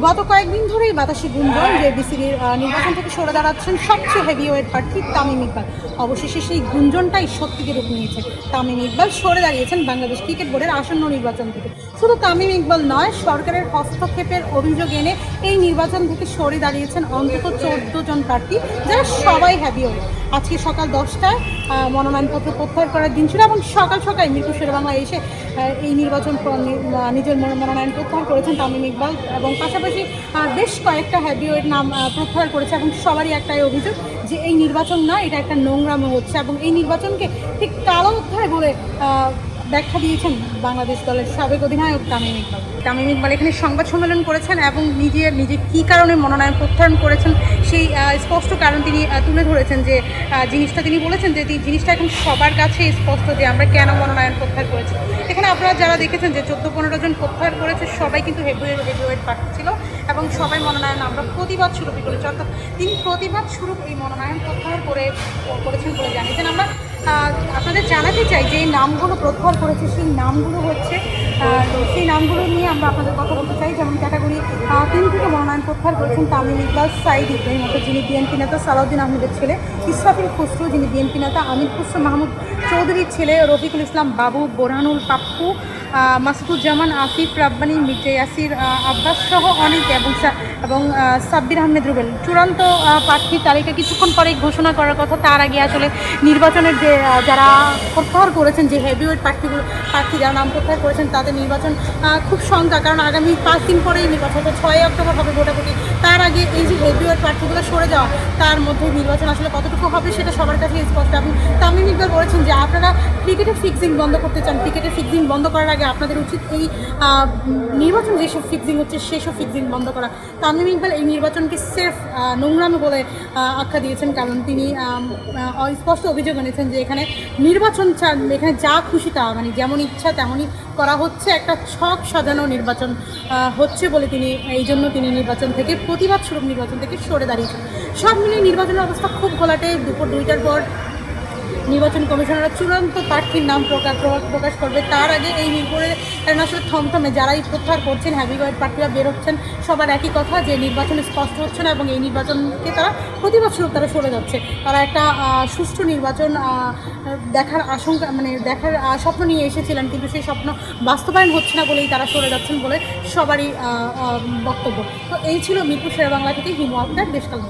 গত কয়েকদিন ধরেই বাতাসি গুঞ্জন, যে বিসিবির নির্বাচন থেকে সরে দাঁড়াচ্ছেন সবচেয়ে হেভি ওয়েট প্রার্থী তামিম ইকবাল। অবশেষে সেই গুঞ্জনটাই সত্যিকে রূপ নিয়েছে। তামিম ইকবাল সরে দাঁড়িয়েছেন বাংলাদেশ ক্রিকেট বোর্ডের আসন্ন নির্বাচন থেকে। শুধু তামিম ইকবাল নয়, সরকারের হস্তক্ষেপের অভিযোগ এনে এই নির্বাচন থেকে সরে দাঁড়িয়েছেন অন্তত চোদ্দ জন প্রার্থী, যারা সবাই হ্যাভি ওয়েট আজকে সকাল দশটায় মনোনয়নপত্র প্রত্যাহার করার দিন ছিল এবং সকাল সকাল মিরপুর শেরবাংলা এসে এই নির্বাচন নিজের মনো- মনোনয়ন প্রত্যাহার করেছেন তামিম ইকবাল এবং পাশাপাশি আহ, বেশ কয়েকটা হ্যাভিওয়েট নাম প্রত্যাহার করেছে। এবং সবারই একটাই অভিযোগ যে এই নির্বাচন না এটা একটা নোংরামো হচ্ছে। এবং এই নির্বাচনকে ঠিক কালো অধ্যায় বলে ব্যাখ্যা দিয়েছেন বাংলাদেশ দলের সাবেক অধিনায়ক তামিম ইকবাল। তামিম ইকবাল এখানে সংবাদ সম্মেলন করেছেন এবং নিজে নিজে কী কারণে মনোনয়ন প্রত্যাহার করেছেন সেই স্পষ্ট কারণ তিনি তুলে ধরেছেন যে জিনিসটা তিনি বলেছেন যে জিনিসটা এখন সবার কাছে স্পষ্ট যে আমরা কেন মনোনয়ন প্রত্যাহার করেছি। এখানে আপনারা যারা দেখেছেন যে চোদ্দ পনেরো জন প্রত্যাহার করেছে, সবাই কিন্তু হেভি হেভিওয়েট প্রার্থী ছিল। এবং সবাই মনোনয়ন, আমরা প্রতিবাদ স্বরূপই করেছি। অর্থাৎ তিনি প্রতিবাদ স্বরূপ এই মনোনয়ন প্রত্যাহার করে করেছেন বলে জানিয়েছেন। আমরা আপনাদের জানাতে চাই যে এই নামগুলো প্রত্যাহার করেছে, সেই নামগুলো হচ্ছে সেই নামগুলো নিয়ে আমরা আপনাদের কথা বলতে চাই। যেমন ক্যাটাগরি তিন থেকে মনোনয়ন প্রত্যাহার করেছেন তামিম ইকবাল সাইদ ইব্রাহিম যিনি বিএনপি নেতা সালাউদ্দিন আহমেদের ছেলে, ইসরাফিল খুসরু যিনি বিএনপি নেতা, আমির খুসরু মাহমুদ চৌধুরীর ছেলে রফিকুল ইসলাম বাবু, বোরহানুল পাপ্পু মাসুদুজ্জামান আসিফ, রাব্বানি, মির্জা ইয়াসির আব্বাস সহ অনেক এবং এবং সাব্বির আহমেদ রুবেল। চূড়ান্ত প্রার্থী তালিকা কিছুক্ষণ পরেই ঘোষণা করার কথা। তার আগে আসলে নির্বাচনের যে যারা প্রত্যাহার করেছেন, যে হেভিওয়েট প্রার্থীগুলো প্রার্থী যারা নাম প্রত্যাহার করেছেন, তাদের নির্বাচন খুব শঙ্কা কারণ আগামী পাঁচ দিন পরেই নির্বাচন হবে ছয় অক্টোবর হবে ভোটাভুটি। তার আগে এই যে হেভিওয়েট প্রার্থীগুলো সরে যাওয়া, তার মধ্যে নির্বাচন আসলে কতটুকু হবে, সেটা সবার কাছে স্পষ্ট। এবং তামিম ইকবাল বলেছেন যে আপনারা ক্রিকেটের ফিক্সিং বন্ধ করতে চান, ক্রিকেটের ফিক্সিং বন্ধ করার আগে আপনাদের উচিত এই নির্বাচন যেসব ফিক্সিং হচ্ছে সেসব ফিক্সিং বন্ধ করা। তামিম ইকবাল এই নির্বাচনকে সেফ নোংরামো বলে আখ্যা দিয়েছেন, কারণ তিনি স্পষ্ট অভিযোগ এনেছেন যে এখানে নির্বাচন এখানে যা খুশি তা মানে যেমন ইচ্ছা তেমনই করা হচ্ছে, একটা ছক সাজানো নির্বাচন হচ্ছে বলে তিনি, এই জন্য তিনি নির্বাচন থেকে প্রতিবাদ স্বরূপ নির্বাচন থেকে সরে দাঁড়িয়েছেন। সব মিলিয়ে নির্বাচনের অবস্থা খুব ঘোলাটে, দুপুর দুইটার পর নির্বাচন কমিশনাররা চূড়ান্ত প্রার্থীর নাম প্রকাশ প্রকাশ করবে। তার আগে এই নির্ভরে কারণ আসলে থমথমে যারাই প্রত্যাহার করছেন হ্যাভিওয়েট প্রার্থীরা বেরোচ্ছেন সবার একই কথা যে নির্বাচন স্পষ্ট হচ্ছে না এবং এই নির্বাচনকে তারা প্রতিবাদ স্বরূপ তারা সরে যাচ্ছে। তারা একটা সুষ্ঠু নির্বাচন দেখার আশঙ্কা মানে দেখার স্বপ্ন নিয়ে এসেছিলেন কিন্তু সেই স্বপ্ন বাস্তবায়ন হচ্ছে না বলেই তারা সরে যাচ্ছেন বলে সবারই বক্তব্য। তো এই ছিল মিরপুর শেরবাংলা থেকে হিমু আক্তার দেশকাল।